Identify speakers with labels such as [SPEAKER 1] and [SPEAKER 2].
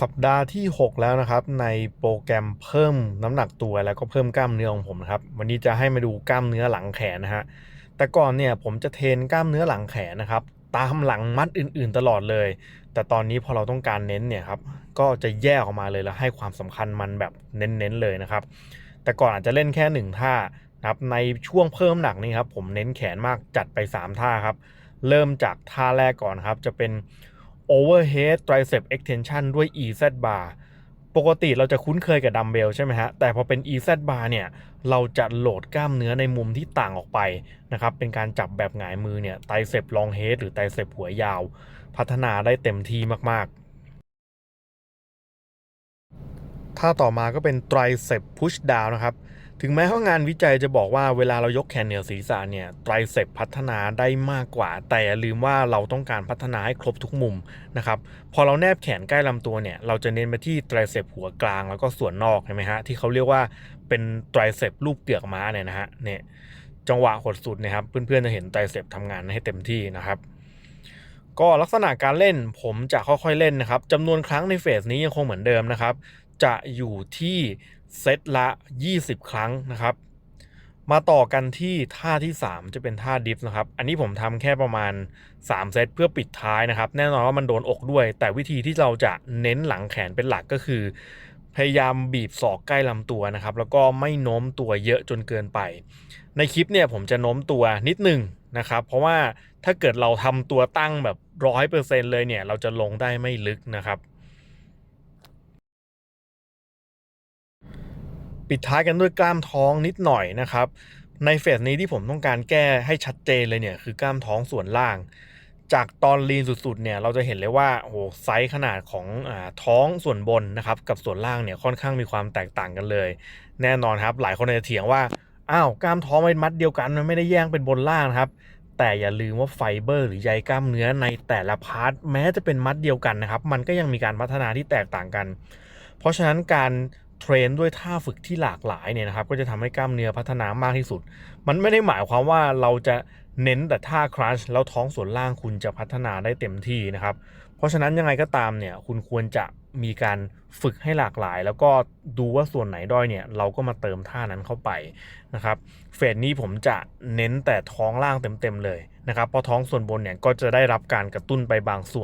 [SPEAKER 1] สัปดาห์ที่ 6 แล้วนะครับ ในโปรแกรมเพิ่มน้ำหนักตัวแล้วก็เพิ่มกล้ามเนื้อของผมนะครับวันนี้จะให้มาดูกล้ามเนื้อหลังแขนนะฮะแต่ก่อนเนี่ยผมจะเทรนกล้ามเนื้อหลังแขนนะครับ ตามหลังมัดอื่น ๆ ตลอดเลย แต่ตอนนี้พอเราต้องการเน้นเนี่ยครับก็จะแยกออกมาเลยแล้วให้ความสำคัญมันแบบเน้นๆเลยนะครับ แต่ก่อนอาจจะเล่นแค่หนึ่งท่านะครับในช่วงเพิ่มหนักนี่ครับผมเน้นแขนมากจัดไป 3 ท่าครับเริ่มจากท่าแรกก่อนครับจะเป็น overhead tricep extension ด้วย EZ bar ปกติเราจะคุ้นเคยกับดัมเบลใช่ไหมฮะ แต่พอเป็น EZ bar เนี่ย เราจะโหลดกล้ามเนื้อในมุมที่ต่างออกไปนะครับ เป็นการจับแบบหงายมือเนี่ยไตรเซปลองเฮดหรือไตรเซปหัวยาว พัฒนาได้เต็มที่มาก ๆ ท่าต่อมาก็เป็น tricep push down นะครับ ถึงแม้ว่างานวิจัยจะบอกว่าเวลาเรายกแขนเหนือศีรษะเนี่ยไตรเซปพัฒนาได้มากกว่า แต่อย่าลืมว่าเราต้องการพัฒนาให้ครบทุกมุมนะครับพอเราแนบแขนใกล้ลำตัวเนี่ยเราจะเน้นไปที่ไตรเซปหัวกลางแล้วก็ส่วนนอกเห็นไหมฮะที่เขาเรียกว่าเป็นไตรเซปรูปเกือกม้าเนี่ยนะฮะเนี่ยจังหวะหดสุดนะครับเพื่อนๆจะเห็นไตรเซปทำงานให้เต็มที่นะครับก็ลักษณะการเล่นผมจะค่อยๆเล่นนะครับจำนวนครั้งในเฟสนี้ยังคงเหมือนเดิมนะครับจะอยู่ที่ เซตละ 20 ครั้งนะครับ มาต่อกันที่ท่าที่ 3 จะเป็นท่าดิฟนะครับ อันนี้ผมทำแค่ประมาณ 3 เซตเพื่อปิดท้ายนะครับ แน่นอนว่ามันโดนอกด้วย แต่วิธีที่เราจะเน้นหลังแขนเป็นหลักก็คือ พยายามบีบศอกใกล้ลำตัวนะครับ แล้วก็ไม่โน้มตัวเยอะจนเกินไป ในคลิปเนี่ยผมจะโน้มตัวนิดหนึ่งนะครับ เพราะว่าถ้าเกิดเราทำตัวตั้งแบบร้อยเปอร์เซ็นเลยเนี่ย เราจะลงได้ไม่ลึกนะครับ ปิดท้ายกันด้วยกล้ามท้องนิดหน่อยนะครับ ในเฟสนี้ที่ผมต้องการแก้ให้ชัดเจนเลยเนี่ยคือกล้ามท้องส่วนล่าง จากตอนลีนสุดๆเนี่ยเราจะเห็นเลยว่าโอ้โหไซส์ขนาดของอท้องส่วนบนนะครับกับส่วนล่างเนี่ยค่อนข้างมีความแตกต่างกันเลย แน่นอนครับหลายคนอาจจะเถียงว่าอ้าวกล้ามท้องเป็นมัดเดียวกันมันไม่ได้แย่งเป็นบนล่างครับแต่อย่าลืมว่าไฟเบอร์หรือใยกล้ามเนื้อในแต่ละพาร์ทแม้จะเป็นมัดเดียวกันนะครับ มันก็ยังมีการพัฒนาที่แตกต่างกัน เพราะฉะนั้นการ เทรนด้วยท่าฝึกที่หลากหลายเนี่ยนะครับ ก็จะทำให้กล้ามเนื้อพัฒนามากที่สุด มันไม่ได้หมายความว่าเราจะเน้นแต่ท่าครัชแล้วท้องส่วนล่างคุณจะพัฒนาได้เต็มที่นะครับ เพราะฉะนั้นยังไงก็ตามเนี่ยคุณควรจะมีการฝึกให้หลากหลาย แล้วก็ดูว่าส่วนไหนด้อยเนี่ยเราก็มาเติมท่านั้นเข้าไปนะครับเฟสนี้ผมจะเน้นแต่ท้องล่างเต็มๆเลยนะครับเพราะท้องส่วนบนเนี่ยก็จะได้รับการกระตุ้นไปบางส่วน